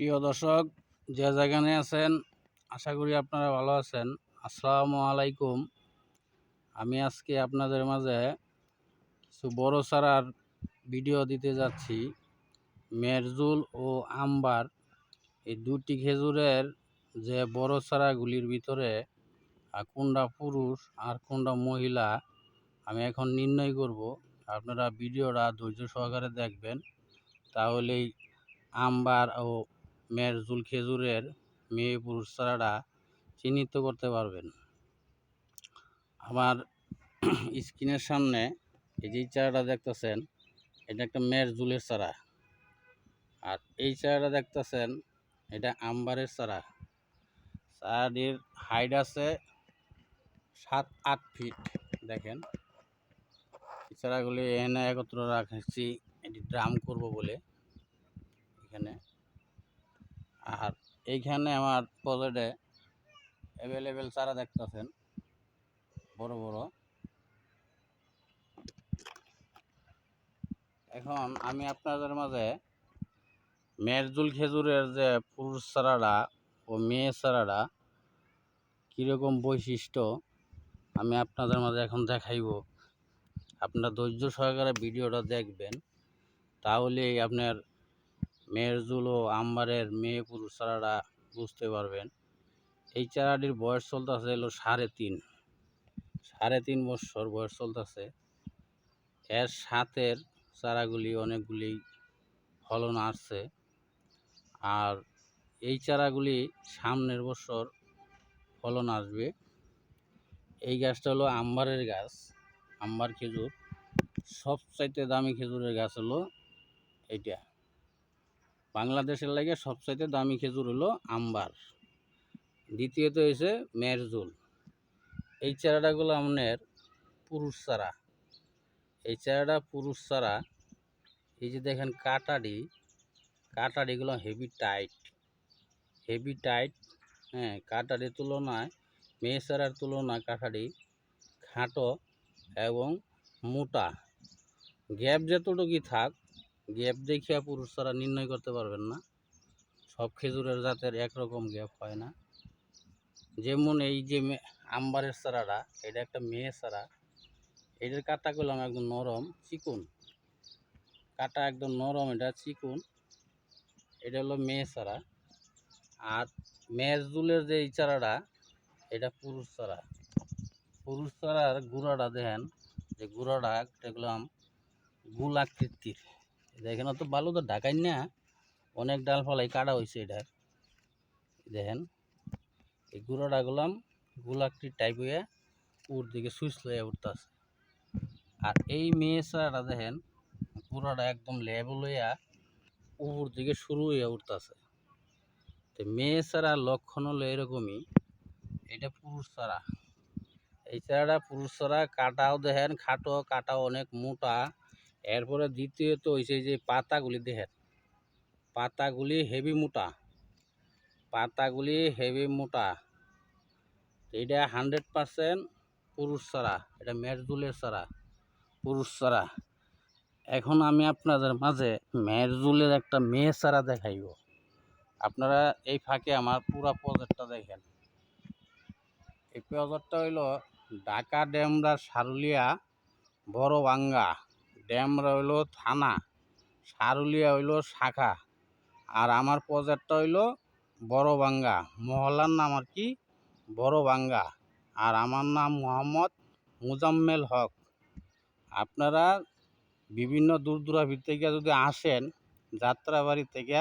প্রিয় দর্শক, যে যেখানে আছেন, আশা করি আপনারা ভালো আছেন। আসসালামু আলাইকুম। আমি আজকে আপনাদের মাঝে কিছু বড় সারার ভিডিও দিতে যাচ্ছি। মেরজুল ও আম্বার এই দুটি খেজুরের যে বড় চারাগুলির ভিতরে কোনটা পুরুষ আর কোনটা মহিলা, আমি এখন নির্ণয় করব। আপনারা ভিডিওটা ধৈর্য সহকারে দেখবেন। তাহলেই আম্বার ও মেরজুল খেজুরের মেয়ে পুরুষ চারাটা চিহ্নিত করতে পারবেন। আমার স্ক্রিনের সামনে এই যে চারাটা দেখতেছেন, এটা একটা মেরজুলের চারা। আর এই চারাটা দেখতেছেন, এটা আম্বারের চারা। চারাটির হাইট আছে সাত, আট ফিট। দেখেন চারাগুলি এনে একত্র রাখছি, এটি ড্রাম করব বলে। এখানে আর এইখানে আমার পকেটে অ্যাভেলেবেল চারা দেখতেছেন। বড় বড়। এখন আমি আপনাদের মাঝে মেরজুল খেজুরের যে পুরুষ চারাটা ও মেয়ে চারাটা কীরকম বৈশিষ্ট্য, আমি আপনাদের মাঝে এখন দেখাইব। আপনারা ধৈর্য সহকারে ভিডিওটা দেখবেন, তাহলেই আপনার মেরজুল ও আম্বারের মেয়ে পুরুষ চারাটা বুঝতে পারবেন। এই চারাটির বয়স চলতেছে হলো সাড়ে তিন। সাড়ে তিন বছর বয়স চলতেছে। এর সাথের চারাগুলি অনেকগুলি ফলন আসছে। আর এই চারাগুলি সামনের বছর ফলন আসবে। এই গাছটা হলো আম্বারের গাছ, আম্বার খেজুর। সবচাইতে দামি খেজুরের গাছ হলো এইটা। বাংলাদেশের লাগে সবচাইতে দামি খেজুর হলো আম্বার। দ্বিতীয়ত হয়েছে মেরজুল এই চারাটাগুলো আপনার পুরুষ চারা। এই চারাটা পুরুষ চারা, এই যে দেখেন কাটাডি কাটাডিগুলো হেভি টাইট হেভি টাইট হ্যাঁ কাটাডির তুলনায়, মেয়ে চারার তুলনায় কাটাডি খাটো এবং মোটা। গ্যাপ যতটুকুই থাক গ্যাপ দেখিয়া পুরুষ চারা নির্ণয় করতে পারবেন না। সব খেজুরের জাতের একরকম গ্যাপ হয় না। যেমন এই যে আম্বারের চারাটা, এটা একটা মেয়ে চারা। এটার কাটা করলাম একদম নরম, চিকুন। কাটা একদম নরম, এটা চিকুন। এটা হলো মেয়ে চারা। আর মেজদুলের যে এই চারাটা, এটা পুরুষ চারা। পুরুষ চারার গুঁড়াটা দেখেন, যে গুঁড়াটা দেখলাম গুল আকৃতির দেখেন তো ভালো তো ঢাকাই না। অনেক ডাল ফালাই কাটা হয়েছে এটার দেখেন, এই গুঁড়োটা গুলাম গোলাকৃতি টাইপ হয়ে উপর দিকে সুইচ লয়ে উঠতেছে। আর এই মেয়ে চারাটা দেখেন গুঁড়োটা একদম লেবল হইয়া উপর দিকে শুরু হয়ে উঠতেছে। তো মেয়ে চারা লক্ষণ হলো এরকমই, এটা পুরুষ চারা এই চারাটা পুরুষ চারা কাটাও দেখেন, খাটো কাটাও অনেক মোটা। এরপরে দ্বিতীয়ত হয়েছে যে পাতাগুলি দেখেন। পাতাগুলি হেভি মোটা। পাতাগুলি হেভি মোটা। এটা হান্ড্রেড পারসেন্ট পুরুষ ছাড়া, এটা মেরজুলের ছাড়া, পুরুষ ছাড়া। এখন আমি আপনাদের মাঝে মেরজুলের একটা মেয়ে ছাড়া দেখাইব। আপনারা এই ফাঁকে আমার পুরা প্রজেক্টটা দেখেন। এই প্রজেক্টটা হইল ঢাকা ড্যামরা সারুলিয়া বড় বাঙ্গা ড্যামরা হইল থানা, সারুলিয়া হইল শাখা আর আমার প্রজেক্টটা হইল বড় বাঙ্গা মহল্লার নাম আর কি বড় বাঙ্গা আর আমার নাম মোহাম্মদ মুজাম্মেল হক। আপনারা বিভিন্ন দূর দূরাভির থেকে যদি আসেন, যাত্রাবাড়ি থেকে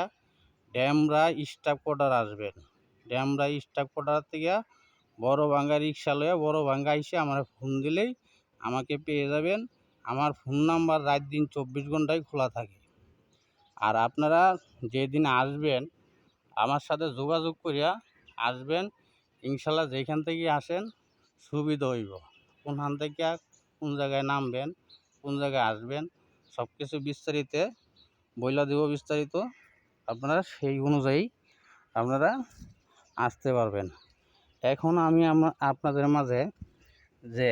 ড্যামরা স্টাফ কোয়ার্টার আসবেন। ড্যামরা স্টাফ কোয়ার্টার থেকে বড় বাঙ্গা রিক্সা লয়ে বড় বাঙ্গা এসে আমার ফোন দিলেই আমাকে পেয়ে যাবেন। আমার ফোন নাম্বার রাত দিন চব্বিশ ঘন্টায় খোলা থাকে। আর আপনারা যেদিন আসবেন, আমার সাথে যোগাযোগ করিয়া আসবেন, ইনশাল্লাহ যেখান থেকে আসেন, সুবিধা হইব। কোনখান থেকে, কোন জায়গায় নামবেন, কোন জায়গায় আসবেন সব কিছু বিস্তারিত, বইলা দেব বিস্তারিত, আপনারা সেই অনুযায়ী আপনারা আসতে পারবেন। এখন আমি, আপনাদের মাঝে যে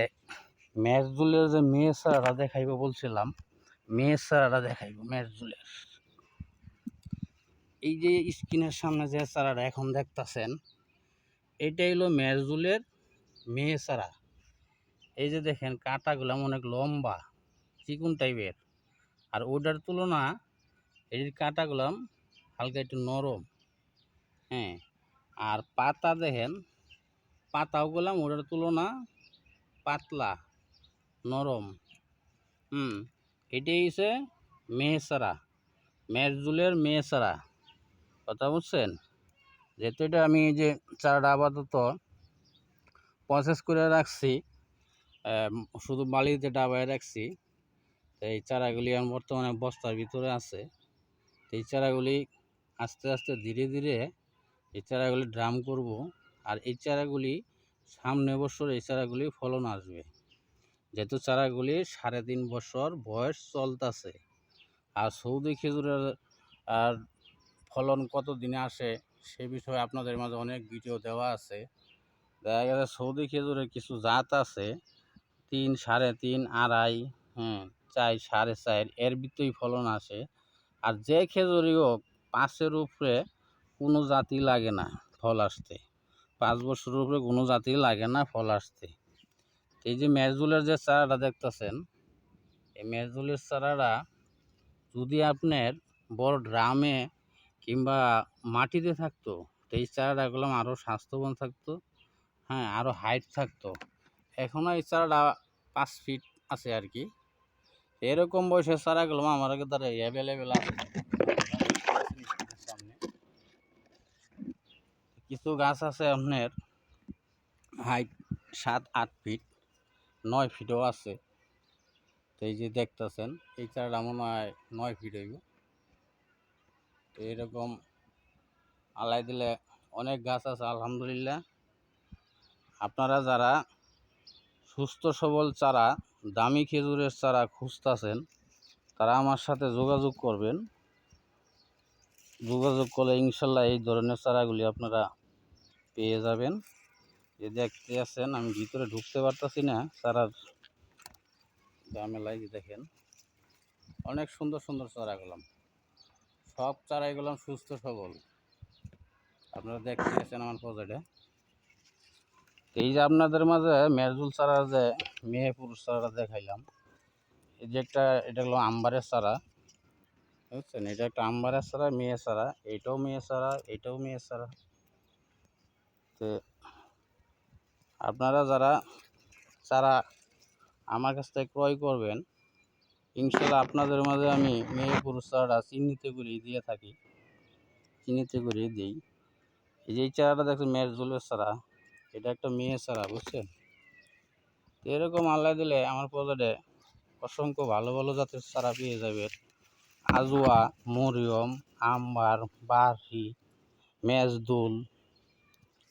মেজদুলের যে মেয়ে সারাটা দেখাইব বলছিলাম, মেয়ে সারাটা দেখাইব মেজদুলের এই যে স্ক্রিনের সামনে যে চারাটা এখন দেখতাছেন এটা হলো মেরজুলের মেয়ে চারা এই যে দেখেন, কাঁটাগুলো অনেক লম্বা, চিকুন টাইপের। আর ওটার তুলনা এর কাঁটাগুলো হালকা একটু নরম। হ্যাঁ আর পাতা দেখেন পাতাও গেলাম ওটার তুলনা পাতলা। নরম। হুম, এটাই হচ্ছে মেহসারা মেরজুলের মেহসারা। কথা বুঝছেন? যেহেতু এটা আমি যে চারাটা আপাতত প্রসেস করে রাখছি শুধু বালিতে ডাবায় রাখছি এই চারাগুলি আমার বর্তমানে বস্তার ভিতরে আছে। এই চারাগুলি আস্তে আস্তে ধীরে ধীরে এই চারাগুলি ড্রাম করব, আর এই চারাগুলি সামনে বছর এই চারাগুলি ফলন আসবে। যেহেতু চারাগুলি সাড়ে তিন বছর বয়স চলতেছে। আর সৌদি খেজুরের, আর ফলন কত দিনে আসে সে বিষয়ে আপনাদের মাঝে অনেক ভিডিও দেওয়া আছে। দেখা গেছে সৌদি খেজুরের কিছু জাত আছে, তিন সাড়ে তিন, আড়াই হ্যাঁ চার সাড়ে চার, এর ভিতরেই ফলন আসে। আর যে খেজুরই হোক, পাঁচের উপরে কোনো জাতি লাগে না ফল আসতে। পাঁচ বছরের উপরে কোনো জাতি লাগে না ফল আসতে। এই যে মেজুলের যে চারাটা দেখতেছেন, এই মেজুলের চারাটা যদি আপনার বড় ড্রামে কিংবা মাটিতে থাকতো, তো এই চারাটাগুলো আরও স্বাস্থ্যবান থাকতো হ্যাঁ আরও হাইট থাকতো। এখনও এই চারাটা পাঁচ ফিট আছে আর কি। এরকম বয়সের চারা চারাগুলো আমার দ্বারা অ্যাভেলেবেল আছে। কিছু গাছ আছে আপনার হাইট সাত, আট ফিট। নয় ফিটও আছে। তো এই যে দেখতেছেন, এই চারাটা মনে হয় নয় ফিট হইব। এরকম আলাই দিলে অনেক গাছ আছে, আলহামদুলিল্লাহ। আপনারা যারা সুস্থ সবল চারা, দামি খেজুরের চারা খুঁজতেছেন, তারা আমার সাথে যোগাযোগ করবেন। যোগাযোগ করলে ইনশাল্লাহ এই ধরনের চারাগুলি আপনারা পেয়ে যাবেন। যে দেখতে আছেন, আমি ভিতরে ঢুকতে পারতাছি না চারার দামে লাগে দেখেন, অনেক সুন্দর সুন্দর চারা গেলাম। সব চারাই গেলাম সুস্থ সবল। আপনারা দেখতে আছেন আমার প্রজেক্টে এই যে আপনাদের মাঝে মেরজুল চারা যে মেয়ে পুরুষ চারা দেখাইলাম। এই যে একটা, এটা হলো আম্বারের চারা। বুঝছেন? এটা একটা আম্বারের চারা মেয়ে চারা। এইটাও মেয়ে চারা এইটাও মেয়ে চারা। তো আপনারা যারা চারা আমার কাছ থেকে ক্রয় করবেন ইনশাল্লাহ আপনাদের মাঝে আমি মেয়ে পুরুষ চারাটা চিহ্নিত করে দিয়ে থাকি। চিহ্নিত করে দিই। এই যে চারাটা দেখছেন মেয়ের জুলের চারা। এটা একটা মেয়ে চারা, বুঝছেন? এরকম আল্লাহ দিলে আমার প্রজেক্টে অসংখ্য ভালো ভালো জাতের চারা পেয়ে যাবে আজুয়া, মরিয়ম, আম্বার বার্হি মেজদুল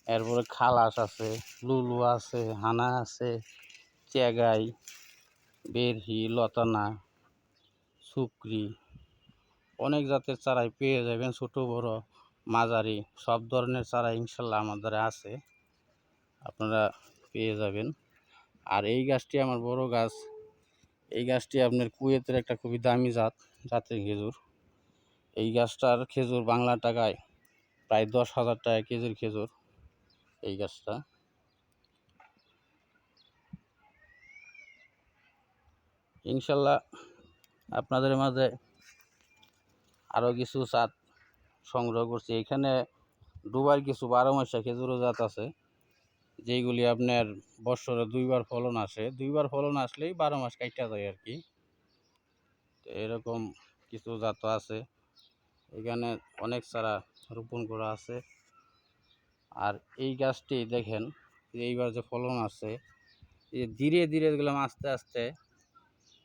এরপরে খালাস আছে, লুলু আছে, হানা আছে, চেগাই, বেরহি, লতানা, সুক্রি, অনেক জাতের চারাই পেয়ে যাবেন ছোটো, বড়, মাঝারি, সব ধরনের চারা ইনশাল্লাহ আমাদের আছে, আপনারা পেয়ে যাবেন। আর এই গাছটি আমার বড় গাছ, এই গাছটি আপনার কুয়েতের একটা খুবই দামি জাত, জাতের খেজুর। এই গাছটার খেজুর বাংলা টাকায় প্রায় দশ হাজার টাকা কেজির খেজুর। এই গাছটা। ইনশাল্লাহ আপনাদের মাঝে আরও কিছু জাত সংগ্রহ করছি। এখানে দুবার কিছু বারো মাসা খেজুরও জাত আছে, যেইগুলি আপনার বৎসরে দুইবার ফলন আসে। দুইবার ফলন আসলেই বারো মাস কাইটা যায় আর কি। এরকম কিছু জাত আছে। এখানে অনেক চারা রোপণ করা আছে। আর এই গাছটি দেখেন এইবার যে ফলন আছে এই ধীরে ধীরে গেলাম আস্তে আস্তে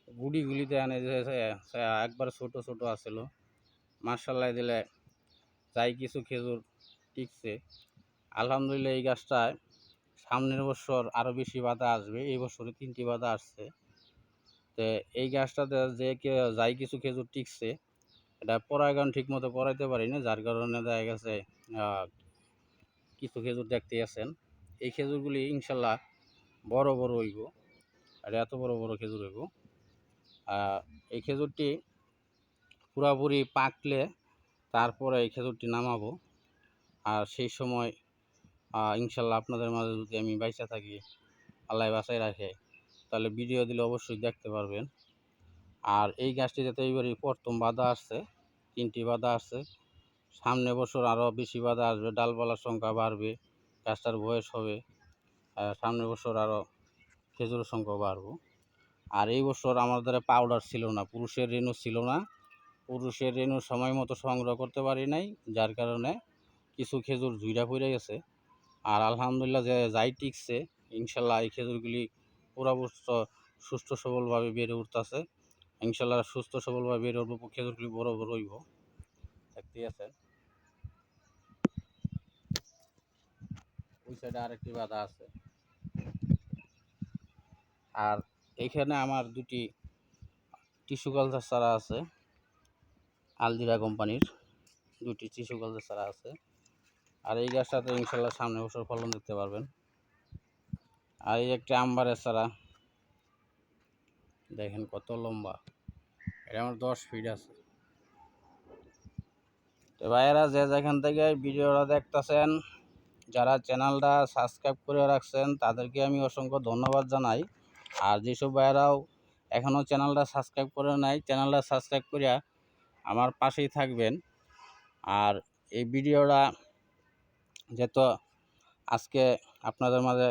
গুড়িগুলিতে আনে যে একবার ছোট ছোট আছিল মার্শাল্লাহ দিলে যাই কিছু খেজুর টিকছে। আলহামদুলিল্লাহ এই গাছটায় সামনের বছর আরও বেশি বাধা আসবে, এই বছরে তিনটি বাধা আসছে। তো এই গাছটাতে যে যাই কিছু খেজুর টিকছে, এটা পরাগায়ন ঠিক মতো করাইতে পারি না যার কারণে দেখা গেছে কিছু খেজুর দেখতে আছেন। এই খেজুরগুলি ইনশাল্লাহ বড় বড় হইব। আর এত বড় বড় খেজুর হইব। এই খেজুরটি পুরাপুরি পাকলে তারপরে এই খেজুরটি নামাবো। আর সেই সময় ইনশাল্লাহ আপনাদের মাঝে যদি আমি বাইসা থাকি, আল্লাহ বাসায় রাখে, তাহলে ভিডিও দিলে অবশ্যই দেখতে পারবেন। আর এই গাছটি যাতে এইবারই প্রথম বাধা আসছে, তিনটি বাধা আসছে সামনে বছর আরও বেশি বাধা আসবে ডালপালার সংখ্যা বাড়বে, গাছটার বয়স হবে, আর সামনের বছর আরও খেজুরের সংখ্যা বাড়বো। আর এই বছর আমার আমাদের পাউডার ছিল না, পুরুষের রেণু ছিল না, পুরুষের রেণু সময় মতো সংগ্রহ করতে পারি নাই, যার কারণে কিছু খেজুর জুইরা পড়ে গেছে। আর আলহামদুলিল্লাহ যে যাই টিকছে, ইনশাল্লাহ এই খেজুরগুলি পুরা বছর সুস্থ সবলভাবে বেড়ে উঠতেছে। ইনশাল্লাহ সুস্থ সবলভাবে বেড়ে উঠবো, খেজুরগুলি বড় বড় হইব। দেখতেই আছেন। ওই সাইডে আরেকটি বাধা আছে। আর এইখানে আমার দুটি টিস্যু কালচার চারা আছে। আলদিরা কোম্পানির দুটি টিস্যু কালচার চারা আছে। আর এই গাছটাতে ইনশাল্লাহ সামনে বছর ফলন দেখতে পারবেন। আর এই একটি আম্বারের চারা, দেখেন কত লম্বা। এটা আমার দশ ফিট আছে। তো ভাইয়েরা যে যেখান থেকে ভিডিওটা দেখতেছেন, যারা চ্যানেলটা সাবস্ক্রাইব করে রাখছেন, তাদেরকে আমি অসংখ্য ধন্যবাদ জানাই। আর যেসব ভাইয়েরাও এখনও চ্যানেলটা সাবস্ক্রাইব করে নাই, চ্যানেলটা সাবস্ক্রাইব করিয়া আমার পাশেই থাকবেন। আর এই ভিডিওটা যেহেতু আজকে আপনাদের মাঝে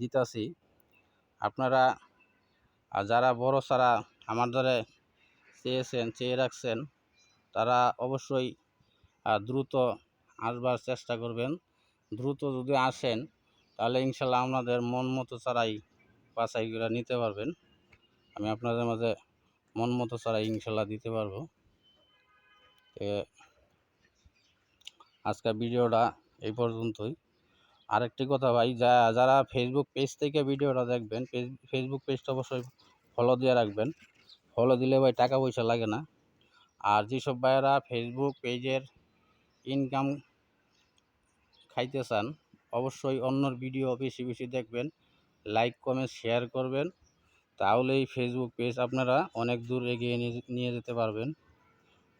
দিতেছি, আপনারা যারা বড় সারা আমার দ্বারা চেয়েছেন, চেয়ে রাখছেন তারা অবশ্যই দ্রুত আসবার চেষ্টা করবেন। দ্রুত যদি আসেন, তাহলে ইনশাল্লাহ আপনাদের মন মতো চারাই বাছাই করে নিতে পারবেন। আমি আপনাদের মাঝে মন মতো চারাই ইনশাল্লাহ দিতে পারব। আজকের ভিডিওটা এই পর্যন্তই। আরেকটি কথা ভাই, যা, যারা ফেসবুক পেজ থেকে ভিডিওটা দেখবেন ফেসবুক পেজটা অবশ্যই ফলো দিয়ে রাখবেন। ফলো দিলে ভাই টাকা পয়সা লাগে না। আর যেসব ভাইয়েরা ফেসবুক পেজের ইনকাম খাইতে চান অবশ্যই অন্যর ভিডিও বেশি বেশি দেখবেন লাইক কমেন্ট শেয়ার করবেন। তাহলে এই ফেসবুক পেজ আপনারা অনেক দূর এগিয়ে নিয়ে- যেতে পারবেন।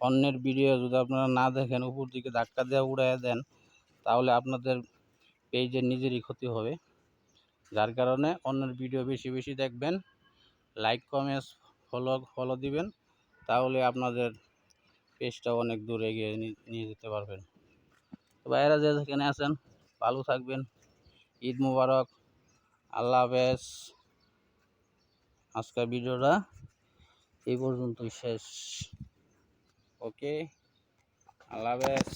অন্যের ভিডিও যদি আপনারা না দেখেন, উপর দিকে ধাক্কা দেওয়া উড়াইয়া দেন, তাহলে আপনাদের পেজের নিজেরই ক্ষতি হবে। যার কারণে অন্যের ভিডিও বেশি বেশি দেখবেন লাইক কমেন্টস ফলো ফলো দিবেন, তাহলে আপনাদের পেজটা অনেক দূরে এগিয়ে নিয়ে যেতে পারবেন। তো ভাইয়েরা যে যেখানে আছেন, ভালো থাকবেন। ঈদ মুবারক। আল্লাহ হাফেজ। আজকের ভিডিওটা এই পর্যন্তই শেষ। ওকে? আল্লাহ হাফেজ।